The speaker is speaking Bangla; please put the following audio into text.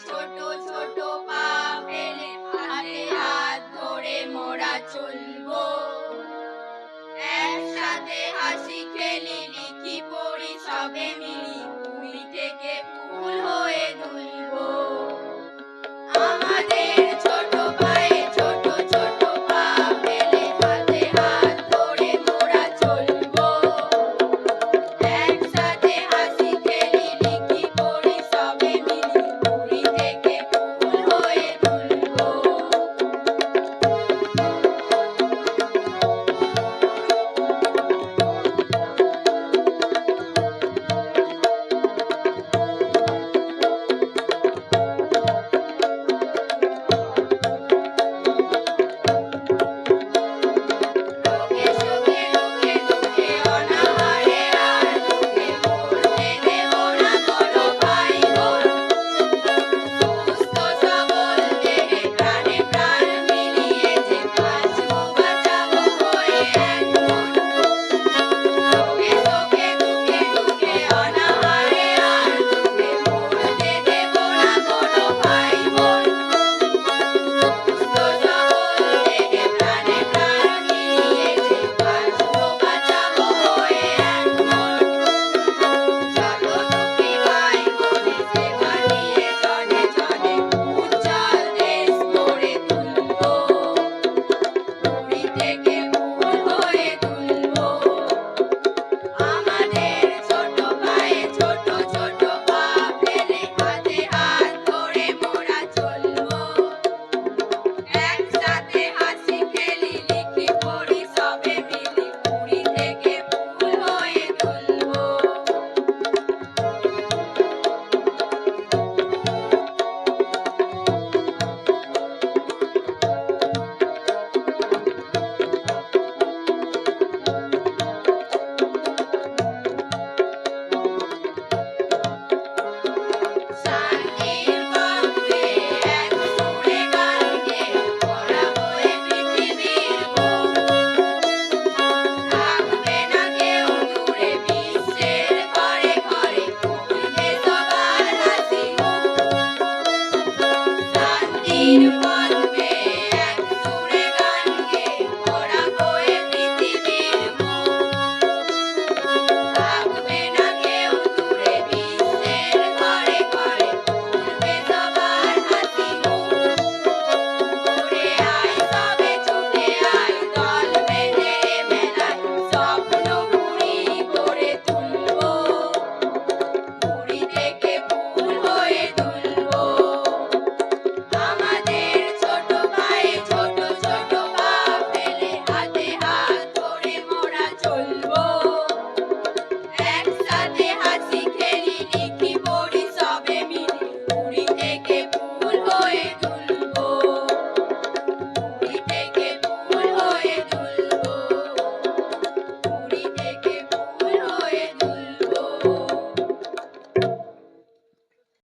ছোট ছোট হাত ধরে চলবো একসাথে হাসি খেলি লিখি পড়ি সবে মিলি filho.